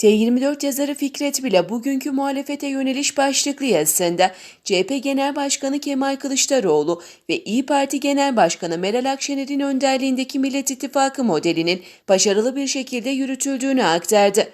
T24 yazarı Fikret Bila bugünkü muhalefete yöneliş başlıklı yazısında CHP Genel Başkanı Kemal Kılıçdaroğlu ve İyi Parti Genel Başkanı Meral Akşener'in önderliğindeki Millet İttifakı modelinin başarılı bir şekilde yürütüldüğünü aktardı.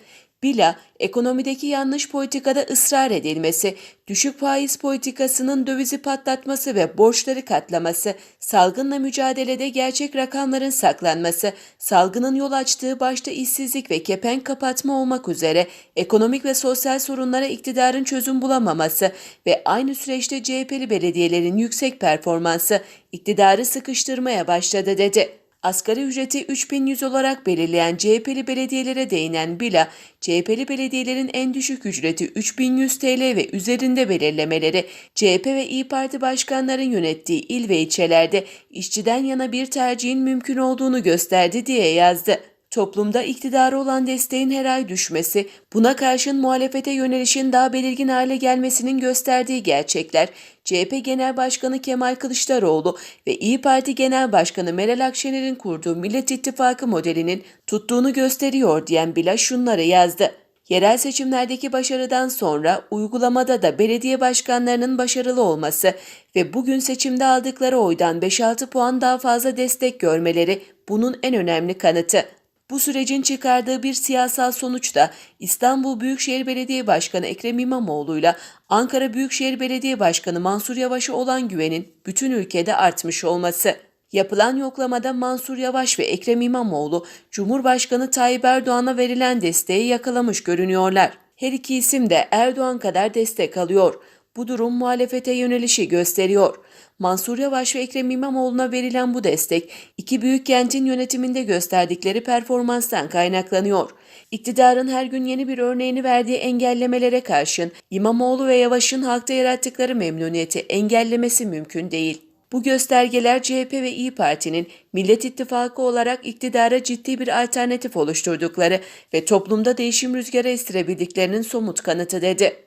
Bila, ekonomideki yanlış politikada ısrar edilmesi, düşük faiz politikasının dövizi patlatması ve borçları katlaması, salgınla mücadelede gerçek rakamların saklanması, salgının yol açtığı başta işsizlik ve kepenk kapatma olmak üzere ekonomik ve sosyal sorunlara iktidarın çözüm bulamaması ve aynı süreçte CHP'li belediyelerin yüksek performansı iktidarı sıkıştırmaya başladı dedi. Asgari ücreti 3100 olarak belirleyen CHP'li belediyelere değinen Bila, CHP'li belediyelerin en düşük ücreti 3100 TL ve üzerinde belirlemeleri, CHP ve İyi Parti başkanların yönettiği il ve ilçelerde işçiden yana bir tercihin mümkün olduğunu gösterdi diye yazdı. Toplumda iktidara olan desteğin her ay düşmesi, buna karşın muhalefete yönelişin daha belirgin hale gelmesinin gösterdiği gerçekler, CHP Genel Başkanı Kemal Kılıçdaroğlu ve İyi Parti Genel Başkanı Meral Akşener'in kurduğu Millet İttifakı modelinin tuttuğunu gösteriyor diyen Bila şunları yazdı. Yerel seçimlerdeki başarıdan sonra uygulamada da belediye başkanlarının başarılı olması ve bugün seçimde aldıkları oydan 5-6 puan daha fazla destek görmeleri bunun en önemli kanıtı. Bu sürecin çıkardığı bir siyasal sonuç da İstanbul Büyükşehir Belediye Başkanı Ekrem İmamoğlu'yla Ankara Büyükşehir Belediye Başkanı Mansur Yavaş'a olan güvenin bütün ülkede artmış olması. Yapılan yoklamada Mansur Yavaş ve Ekrem İmamoğlu, Cumhurbaşkanı Tayyip Erdoğan'a verilen desteği yakalamış görünüyorlar. Her iki isim de Erdoğan kadar destek alıyor. Bu durum muhalefete yönelişi gösteriyor. Mansur Yavaş ve Ekrem İmamoğlu'na verilen bu destek, iki büyük kentin yönetiminde gösterdikleri performanstan kaynaklanıyor. İktidarın her gün yeni bir örneğini verdiği engellemelere karşın İmamoğlu ve Yavaş'ın halkta yarattıkları memnuniyeti engellemesi mümkün değil. Bu göstergeler CHP ve İyi Parti'nin Millet İttifakı olarak iktidara ciddi bir alternatif oluşturdukları ve toplumda değişim rüzgarı estirebildiklerinin somut kanıtı dedi.